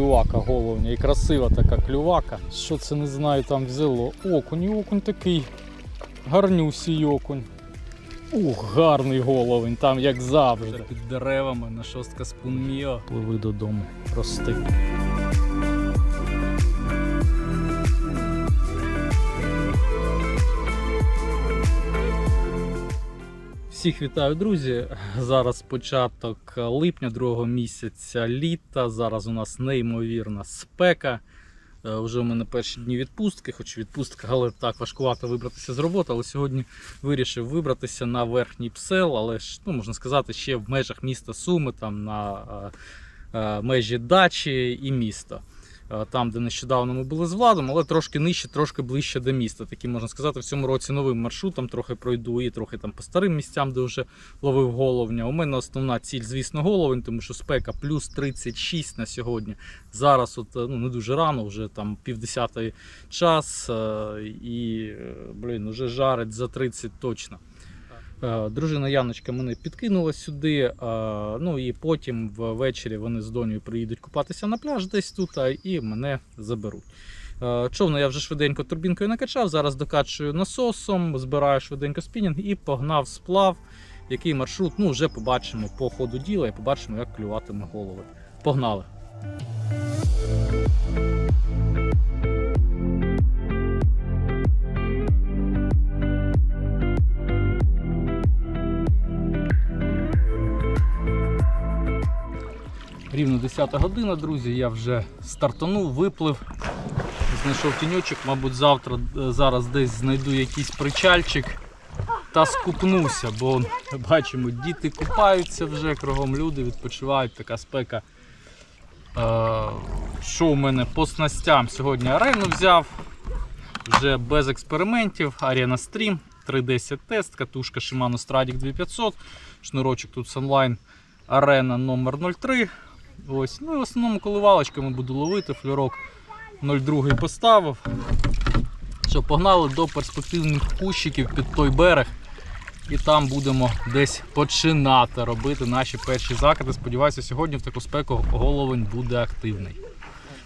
клювака головня і красива така клювака. Що це не знаю там взяло. Окунь, і окунь такий. Гарнюсій окунь. Ух, гарний головень, там як завжди. Під деревами на шостка спунміо. Пливи додому. Прости. Всіх вітаю, друзі. Зараз початок липня, другого місяця літа. Зараз у нас неймовірна спека. Е, Вже у мене перші дні відпустки, хоч відпустка, але так важкувато вибратися з роботи. Але сьогодні вирішив вибратися на верхній псел, але ж ну, можна сказати, ще в межах міста Суми, там на е, е, межі дачі і міста. Е, Там, де нещодавно ми були з владом, але трошки нижче, трошки ближче до міста. Таким можна сказати, в цьому році новим маршрутом трохи пройду і трохи там по старим місцям, де вже ловив головня. У мене основна ціль, звісно, головень, тому що спека плюс 36 на сьогодні. Зараз от, е, ну, не дуже рано, вже там півдесятий час, е, і блін, вже жарить за 30 точно. Е, Дружина Яночка мене підкинула сюди. е, Ну і потім ввечері вони з донею приїдуть купатися на пляж десь тут і мене заберуть. Е, Човно я вже швиденько турбінкою накачав. Зараз докачую насосом, збираю швиденько спінінг і погнав сплав. Який маршрут, ну вже побачимо по ходу діла і побачимо, як клюватиме голови. Погнали! Рівно 10 година, друзі. Я вже стартанув, виплив, знайшов тіньочок, мабуть, завтра е, зараз десь знайду якийсь причальчик та скупнуся, бо бачимо, діти купаються вже, кругом люди відпочивають, така спека. Е, Що у мене по снастям? Сьогодні арену взяв. Вже без експериментів. Arena Stream 310 тест, катушка Shimano Stradic 2500, шнурочок тут Sunline Arena номер 03. Ось. Ну і в основному коливалочками буду ловити, флюрок 02 поставив. Що, погнали до перспективних кущиків під той берег. І там будемо десь починати робити наші перші закиди. Сподіваюся, сьогодні в таку спеку головень буде активний.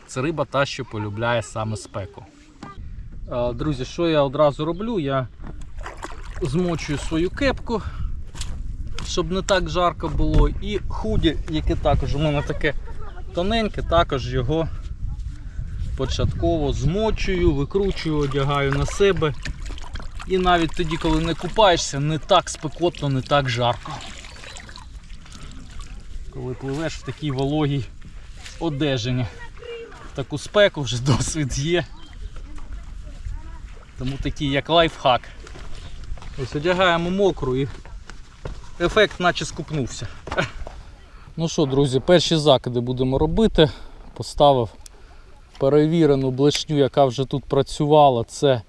Це риба та, що полюбляє саме спеку. Друзі, що я одразу роблю? Я змочую свою кепку, щоб не так жарко було. І худі, яке також у мене таке тоненьке, також його початково змочую, викручую, одягаю на себе. І навіть тоді, коли не купаєшся, не так спекотно, не так жарко. Коли пливеш в такій вологій одежині. Таку спеку вже досвід є. Тому такий як лайфхак. Ось одягаємо мокру і ефект наче скупнувся. Ну що, друзі, перші закиди будемо робити. Поставив перевірену блешню, яка вже тут працювала. Це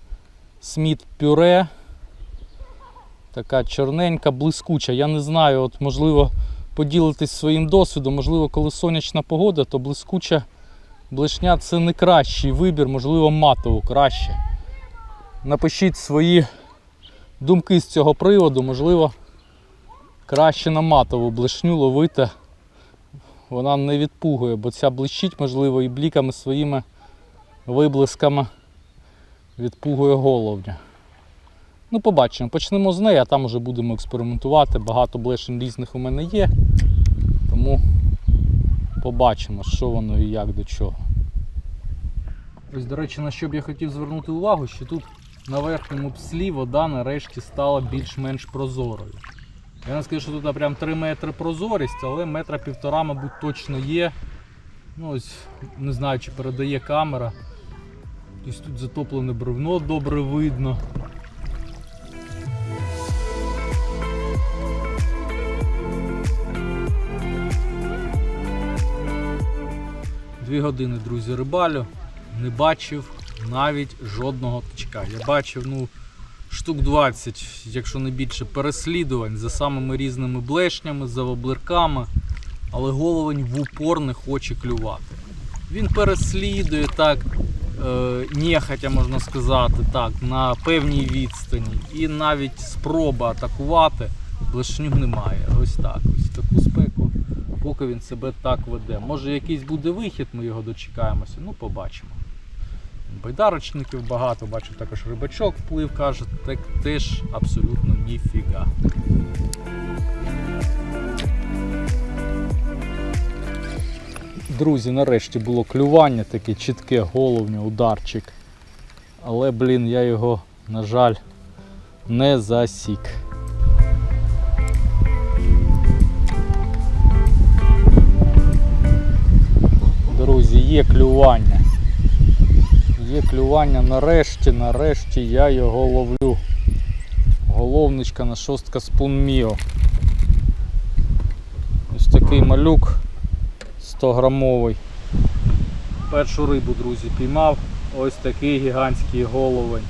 Сміт пюре. Така чорненька, блискуча. Я не знаю, от можливо поділитись своїм досвідом. Можливо, коли сонячна погода, то блискуча блешня це не кращий вибір, можливо, матову краще. Напишіть свої думки з цього приводу, можливо, краще на матову блешню ловити. Вона не відпугує, бо ця блищить, можливо, і бліками своїми виблисками відпугує головня. Ну, побачимо. Почнемо з неї, а там вже будемо експериментувати. Багато блешень різних у мене є. Тому побачимо, що воно і як до чого. Ось, до речі, на що б я хотів звернути увагу, що тут на верхньому пслі вода нарешті стала більш-менш прозорою. Я не скажу, що тут прям 3 метри прозорість, але метра півтора, мабуть, точно є. Ну, ось, не знаю, чи передає камера. Ось тут затоплене бревно добре видно. Дві години, друзі, рибалю. Не бачив навіть жодного тичка. Я бачив, ну, штук 20, якщо не більше, переслідувань за самими різними блешнями, за воблерками, але головень в упор не хоче клювати. Він переслідує так, е, нехотя можна сказати, так, на певній відстані. І навіть спроба атакувати блешню немає. Ось так. Ось таку спеку поки він себе так веде. Може якийсь буде вихід, ми його дочекаємося, ну побачимо. Байдарочників багато, бачу також рибачок вплив, каже, так теж абсолютно ніфіга. Друзі, нарешті було клювання, таке чітке головня, ударчик. Але, блін, я його, на жаль, не засік. Друзі, є клювання. Клювання нарешті, нарешті я його ловлю. Головничка на шостка спун Міо. Ось такий малюк 100 грамовий. Першу рибу, друзі, піймав. Ось такий гігантський головень.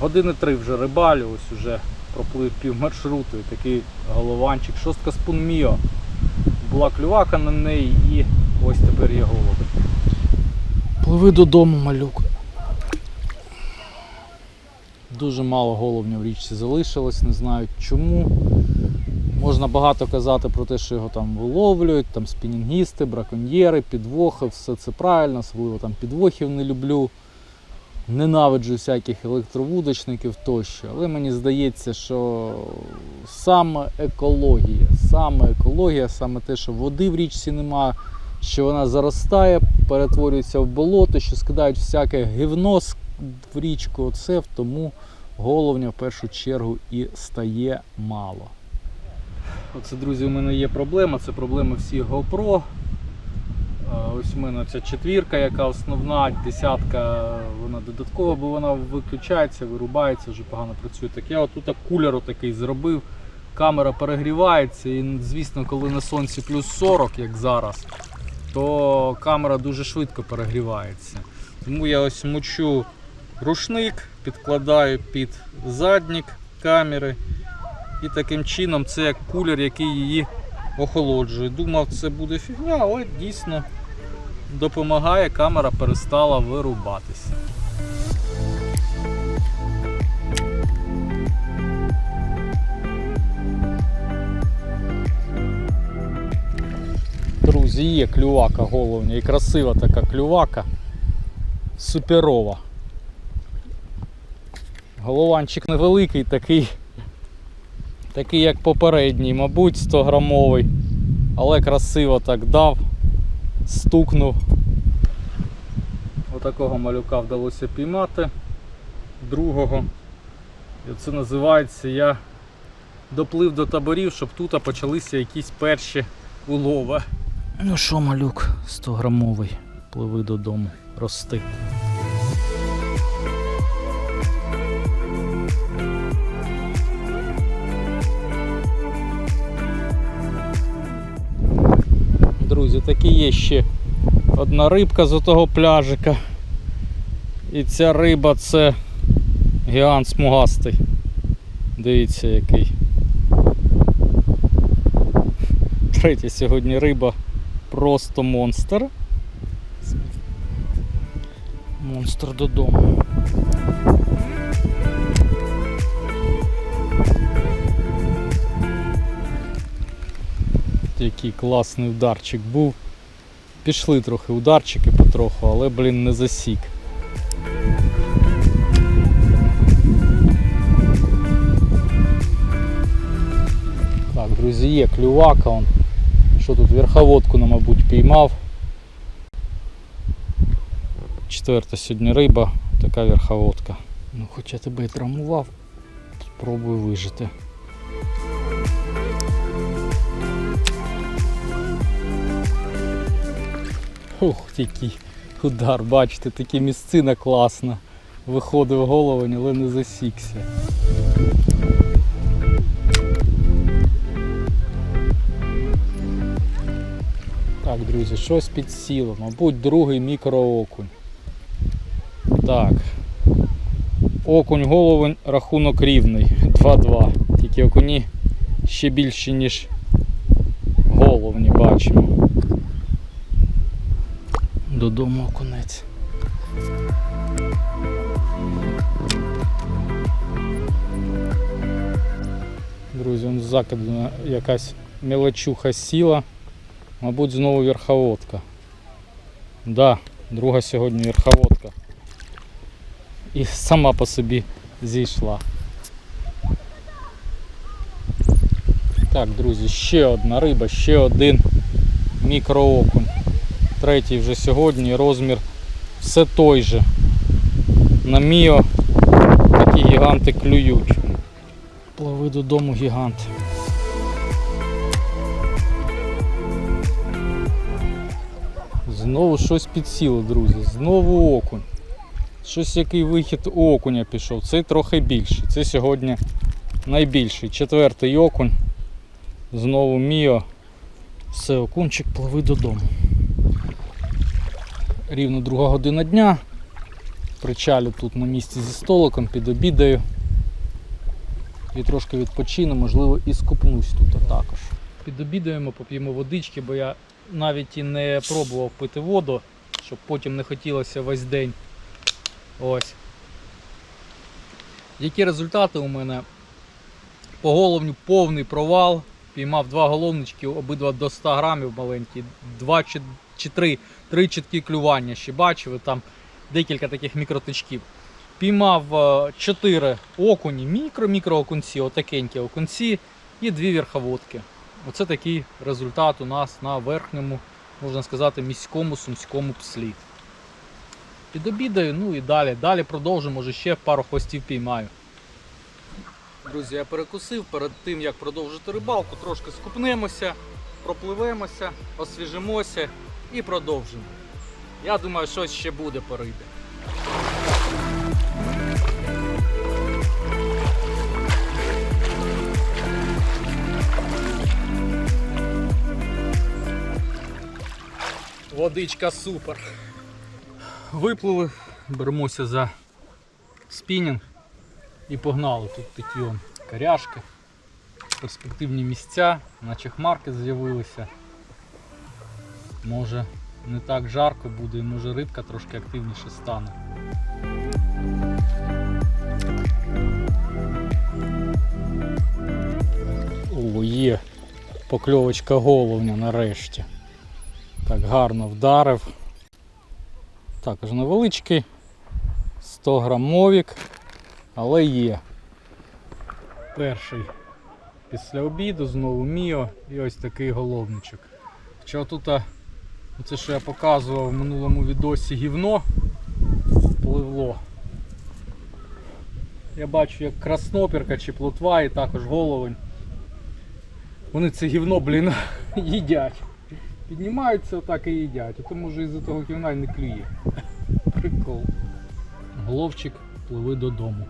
Години три вже рибалю, ось уже проплив пів маршруту і такий голованчик. Шостка спун Міо. Була клювака на неї і ось тепер є головень. Пливи додому, малюк. Дуже мало головня в річці залишилось, не знаю чому. Можна багато казати про те, що його там виловлюють, там спінінгісти, браконьєри, підвохи, все це правильно, особливо там підвохів не люблю. Ненавиджу всяких електровудочників тощо. Але мені здається, що саме екологія, саме екологія, саме те, що води в річці нема, що вона заростає, перетворюється в болото, що скидають всяке гівно в річку. Це тому головня в першу чергу і стає мало. Оце, друзі, у мене є проблема. Це проблема всіх GoPro. Ось у мене ця четвірка, яка основна, десятка, вона додаткова, бо вона виключається, вирубається, вже погано працює. Так я отут кулер такий зробив. Камера перегрівається, і звісно, коли на сонці плюс 40, як зараз, то камера дуже швидко перегрівається. Тому я ось мочу рушник, підкладаю під заднік камери. І таким чином це як кулер, який її охолоджує. Думав, це буде фігня, але дійсно допомагає, камера перестала вирубатися. Друзі, є клювака головня і красива така клювака. Суперова. Голованчик невеликий, такий, такий як попередній, мабуть, 100 грамовий, але красиво так дав, стукнув. Отакого малюка вдалося піймати, другого. І це називається я доплив до таборів, щоб тут почалися якісь перші улови. Ну що, малюк, 100 грамовий, пливи додому, рости. Друзі, таки є ще одна рибка з отого пляжика. І ця риба це гігант смугастий. Дивіться який. Третя сьогодні риба просто монстр. Монстр додому. Який класний ударчик був. Пішли трохи ударчики потроху, але, блін, не засік. Так, друзі, є клювака. Он. Що тут верховодку, ну, мабуть, піймав. Четверта сьогодні риба, така верховодка. Ну, хоч я тебе і травмував, спробую вижити. Ух, який удар, бачите, такі місцина класна. Виходив головень, але не засікся. Так, друзі, щось підсіло. Мабуть, другий мікроокунь. Так. Окунь головень, рахунок рівний. 2-2. Тільки окуні ще більші, ніж головні бачимо. Додому окунець. Друзі, он закидана якась мелочуха сіла. Мабуть, знову верховодка. Да, друга сьогодні верховодка. І сама по собі зійшла. Так, друзі, ще одна риба, ще один мікроокунь. Третій вже сьогодні, розмір все той же. На міо такі гіганти клюють. Пливи додому гігант. Знову щось підсіло, друзі. Знову окунь. Щось який вихід у окуня пішов. Цей трохи більший. Це сьогодні найбільший. Четвертий окунь. Знову міо. Все, окунчик пливи додому. Рівно друга година дня. Причалю тут на місці зі столиком, підобідаю. І трошки відпочину, можливо, і скупнусь тут також. Підобідаємо, поп'ємо водички, бо я навіть і не пробував пити воду, щоб потім не хотілося весь день. Ось. Які результати у мене? По головню повний провал. Піймав два головнички, обидва до 100 грамів маленькі, два чи, чи три, три чіткі клювання ще бачили, там декілька таких мікротичків. Піймав е, чотири окуні, мікро-мікро окунці, отакенькі окунці і дві верховодки. Оце такий результат у нас на верхньому, можна сказати, міському сумському пслі. Підобідаю, ну і далі. Далі продовжу, може ще пару хвостів піймаю. Друзі, я перекусив перед тим, як продовжити рибалку, трошки скупнемося, пропливемося, освіжимося і продовжимо. Я думаю, щось ще буде по рибі. Водичка супер. Виплили, беремося за спінінг і погнали. Тут такі он коряшки, перспективні місця, наче хмарки з'явилися. Може не так жарко буде, і може рибка трошки активніше стане. О, є покльовочка головня нарешті. Так гарно вдарив. Також невеличкий, 100 грамовік, але є. Перший після обіду, знову міо і ось такий головничок. Хоча тут а, це, що я показував в минулому відосі гівно пливло. Я бачу як краснопірка чи плотва і також головень. Вони це гівно, блін, їдять. Піднімаються отак і їдять, а то може із-за того гівна й не клює. Прикол. Головчик пливи додому.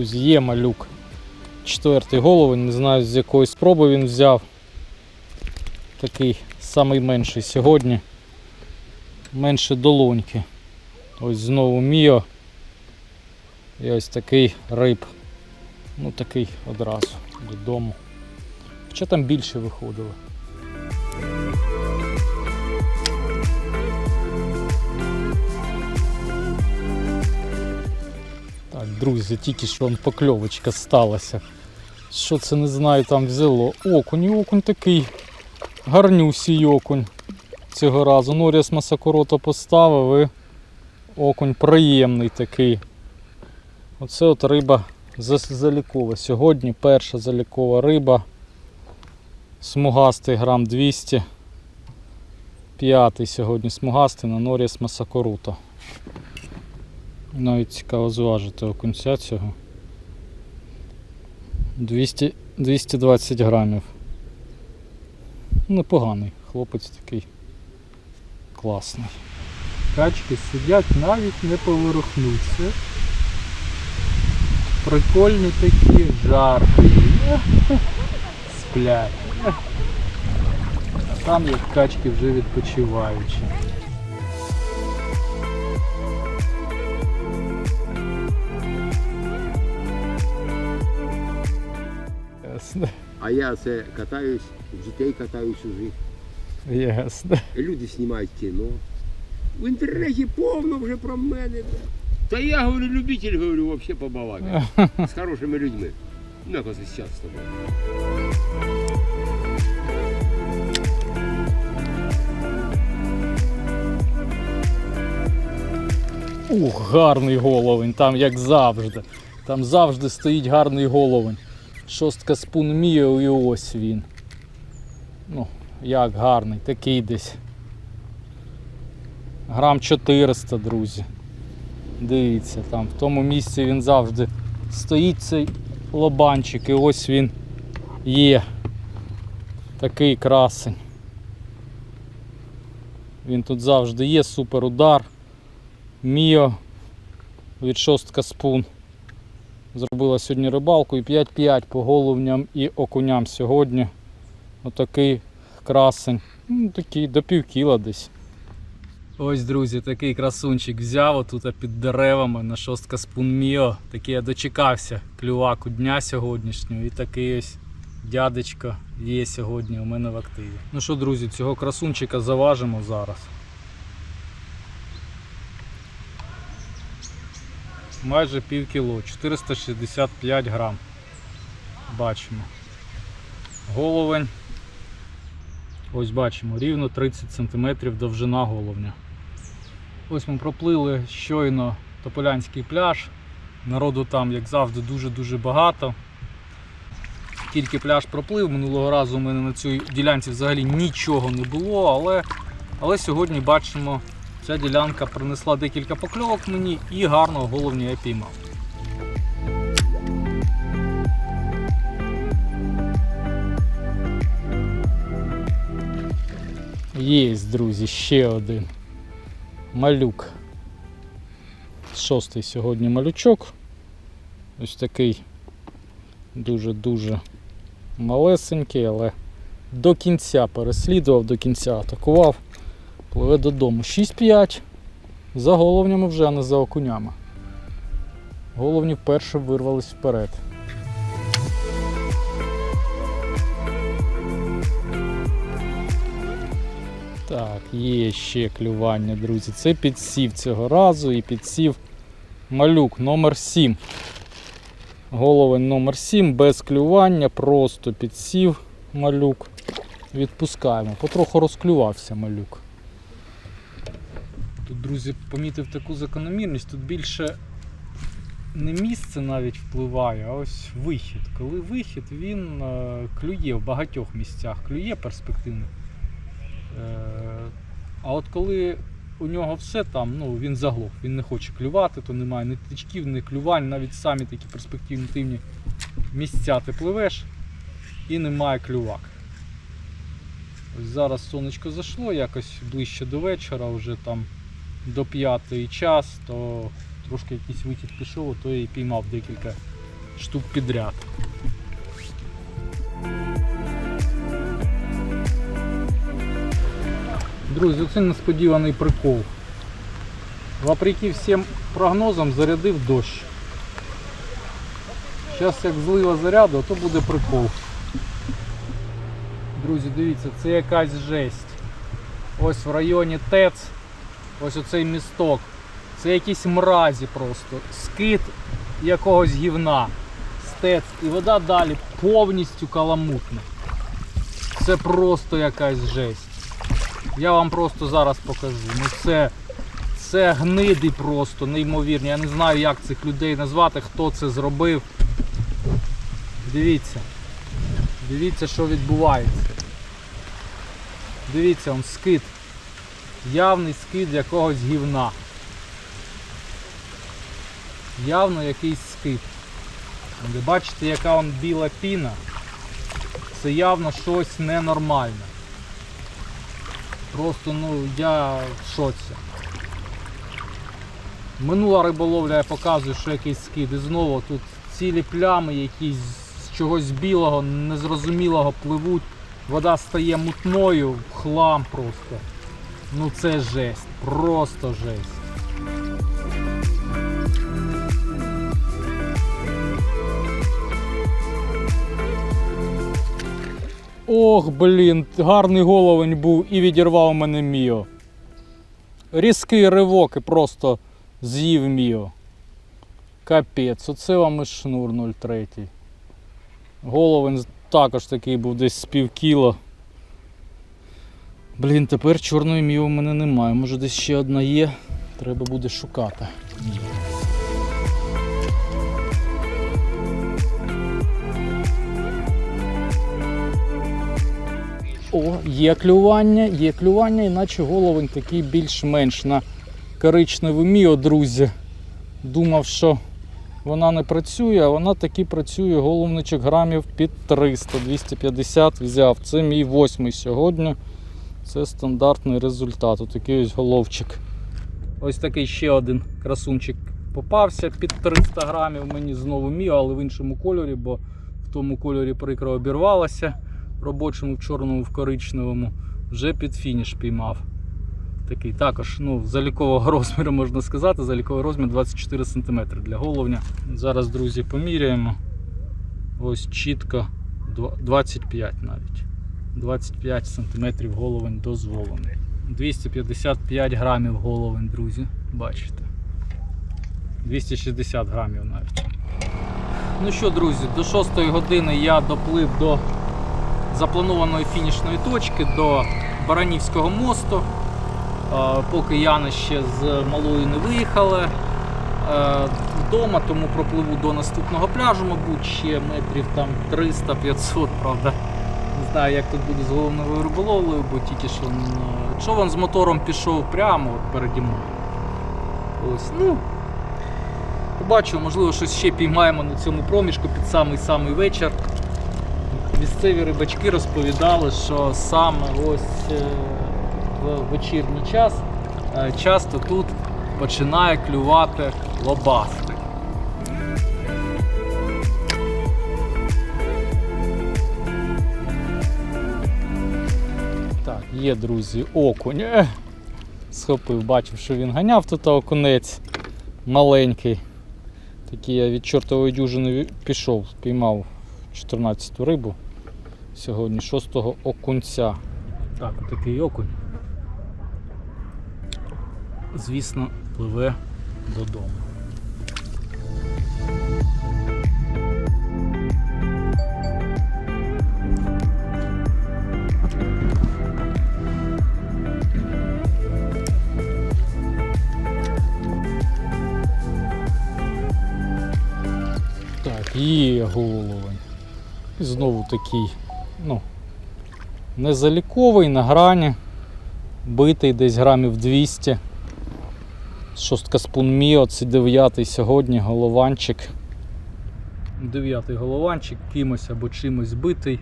Друзі, є малюк. Четвертий головень, не знаю з якої спроби він взяв. Такий самий менший сьогодні. Менше долоньки. Ось знову міо. І ось такий риб. Ну такий одразу додому. Хоча там більше виходило. Друзі, тільки що он покльовочка сталася. Що це не знаю там взяло. Окунь, і окунь такий. Гарнюсій окунь. Цього разу. Норіс масакорота поставив і окунь приємний такий. Оце от риба залікова. Сьогодні перша залікова риба. Смугастий грам 200. П'ятий сьогодні смугастий на Норіс Масакоруто. Навіть цікаво зважити окунця цього. 200, 220 грамів. Непоганий хлопець такий класний. Качки сидять, навіть не поворухнуться. Прикольні такі, жаркі. Сплять. Там як качки вже відпочиваючі. Ясно. А я це катаюсь, дітей катаю чужих. Ясно. Люди знімають кіно. В інтернеті повно вже про мене. Та я говорю, любитель, говорю, вообще побалакати. З хорошими людьми. Ну, як ось зараз з тобою. Ух, гарний головень, там як завжди. Там завжди стоїть гарний головень. Шостка спун Міо і ось він. Ну, як гарний, такий десь. Грам 400, друзі. Дивіться, там в тому місці він завжди стоїть цей лобанчик, і ось він є. Такий красень. Він тут завжди є, супер удар. Міо від шостка спун. Зробила сьогодні рибалку і 5-5 по головням і окуням сьогодні. Отакий красень. Ну, такий до пів кіла десь. Ось, друзі, такий красунчик взяв отут під деревами на шостка спун Міо. Такий я дочекався клюваку дня сьогоднішнього. І такий ось дядечко є сьогодні у мене в активі. Ну що, друзі, цього красунчика заважимо зараз. Майже пів кіло, 465 грам. Бачимо. Головень. Ось бачимо, рівно 30 см довжина головня. Ось ми проплили щойно Тополянський пляж. Народу там, як завжди, дуже-дуже багато. Тільки пляж проплив, минулого разу у мене на цій ділянці взагалі нічого не було, але, але сьогодні бачимо, Ця ділянка принесла декілька покльовок мені і гарного головня я піймав. Єсть, друзі, ще один малюк. Шостий сьогодні малючок. Ось такий дуже-дуже малесенький, але до кінця переслідував, до кінця атакував. Пливе додому. 6-5. За головнями вже, а не за окунями. Головні вперше вирвались вперед. Так, є ще клювання, друзі. Це підсів цього разу і підсів малюк номер 7. Головень номер 7 без клювання, просто підсів малюк. Відпускаємо. Потроху розклювався малюк. Тут, друзі, помітив таку закономірність. Тут більше не місце навіть впливає, а ось вихід. Коли вихід, він е, клює в багатьох місцях, клює перспективно. Е, а от коли у нього все там, ну він заглох, він не хоче клювати, то немає ні тичків, ні клювань, навіть самі такі перспективні місця ти пливеш і немає клювак. Ось зараз сонечко зайшло, якось ближче до вечора, вже там до п'ятої час, то трошки якийсь вихід пішов, то і піймав декілька штук підряд. Друзі, це несподіваний прикол. Вопреки всім прогнозам зарядив дощ. Зараз як злива заряду, то буде прикол. Друзі, дивіться, це якась жесть. Ось в районі ТЕЦ, ось оцей місток. Це якісь мразі просто. Скид якогось гівна. Стец. І вода далі повністю каламутна. Це просто якась жесть. Я вам просто зараз покажу. Ну це, це гниди просто неймовірні. Я не знаю, як цих людей назвати, хто це зробив. Дивіться. Дивіться, що відбувається. Дивіться, он скид. Явний скид якогось гівна. Явно якийсь скид. Ви бачите, яка он біла піна. Це явно щось ненормальне. Просто ну я в шоці. Минула риболовля я показую, що якийсь скид. І знову тут цілі плями якісь з чогось білого, незрозумілого пливуть. Вода стає мутною, хлам просто. Ну це жесть, просто жесть. Ох, блін, гарний головень був і відірвав мене Міо. Різкий ривок і просто з'їв Міо. Капець, оце вам і шнур 03. Головень також такий був десь з пів кіло. Блін, тепер чорної міо в мене немає. Може десь ще одна є. Треба буде шукати. О, є клювання, є клювання, іначе головень такий більш-менш на коричневий міо, друзі. Думав, що вона не працює, а вона таки працює головничок грамів під 300, 250 взяв. Це мій восьмий сьогодні. Це стандартний результат. Отакий ось головчик. Ось такий ще один красунчик попався під 300 грамів. Мені знову міо, але в іншому кольорі, бо в тому кольорі прикро обірвалося. В робочому, в чорному, в коричневому. Вже під фініш піймав. Такий також ну, залікового розміру можна сказати. Заліковий розмір 24 см для головня. Зараз, друзі, поміряємо. Ось чітко дв- 25 навіть. 25 см головень дозволений. 255 грамів головень, друзі. Бачите. 260 грамів навіть. Ну що, друзі, до 6 години я доплив до запланованої фінішної точки, до Баранівського мосту. Поки Яна ще з малою не виїхала е, вдома, тому пропливу до наступного пляжу, мабуть, ще метрів там 300-500, правда. Знаю, як тут буде з головною риболовлею, бо тільки що човен з мотором пішов прямо от переді мною. Ось, ну, побачу, можливо, щось ще піймаємо на цьому проміжку під самий-самий вечір. Місцеві рибачки розповідали, що саме ось е, в вечірній час е, часто тут починає клювати лобастик. Є, друзі, окунь. Схопив, бачив, що він ганяв тут окунець маленький. Такий я від чортової дюжини пішов, спіймав 14 ту рибу. Сьогодні 6 окунця. Так, отакий окунь. Звісно, пливе додому. Є головень. І знову такий, ну, незаліковий на грані, битий десь грамів 200. Шостка спун Міо, це дев'ятий сьогодні голованчик. Дев'ятий голованчик, кимось або чимось битий.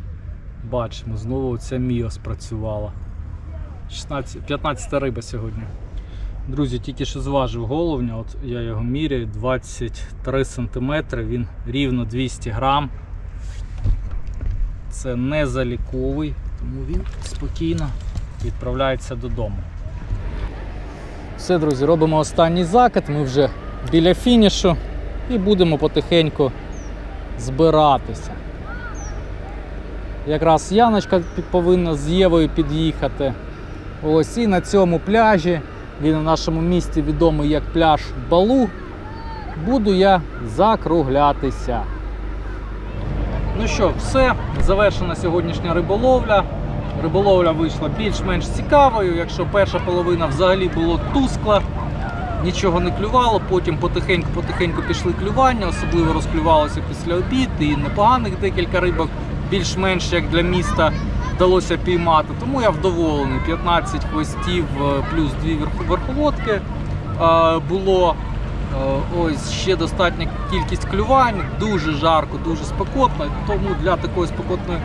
Бачимо, знову ця Міо спрацювала. 16, 15 риба сьогодні. Друзі, тільки що зважив головня, от я його міряю, 23 см, він рівно 200 грам. Це не заліковий, тому він спокійно відправляється додому. Все, друзі, робимо останній закид. Ми вже біля фінішу і будемо потихеньку збиратися. Якраз Яночка повинна з Євою під'їхати. Ось і на цьому пляжі, він у нашому місті відомий як пляж Балу, буду я закруглятися. Ну що, все, завершена сьогоднішня риболовля. Риболовля вийшла більш-менш цікавою. Якщо перша половина взагалі було тускла, нічого не клювало, потім потихеньку-потихеньку пішли клювання, особливо розклювалося після обід і непоганих декілька рибок, більш-менш як для міста вдалося піймати. Тому я вдоволений. 15 хвостів е, плюс 2 верх- верховодки е, було. Е, Ось ще достатня кількість клювань, дуже жарко, дуже спекотно. Тому для такої спекотної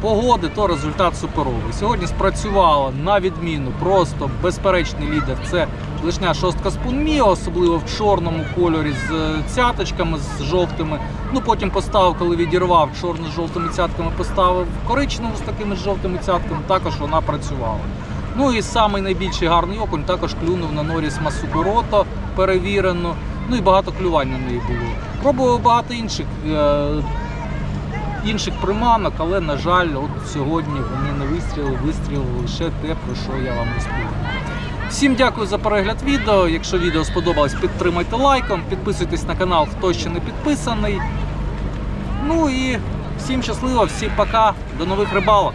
погоди то результат суперовий. Sьогодні спрацювало на відміну, просто безперечний лідер. Це лишня шостка спунмі, особливо в чорному кольорі з е, цяточками, з жовтими. Ну потім поставив, коли відірвав чорно з жовтими цятками, поставив коричневу з такими жовтими цятками. Також вона працювала. Ну і самий найбільший гарний окунь також клюнув на Норіс Масукурото перевірено. Ну і багато клювань на неї було. Пробував багато інших е- інших приманок, але, на жаль, от сьогодні вони не вистрілили, вистрілили лише те, про що я вам розповів. Всім дякую за перегляд відео. Якщо відео сподобалось, підтримайте лайком, підписуйтесь на канал, хто ще не підписаний. Ну і всім щасливо, всім пока, до нових рибалок.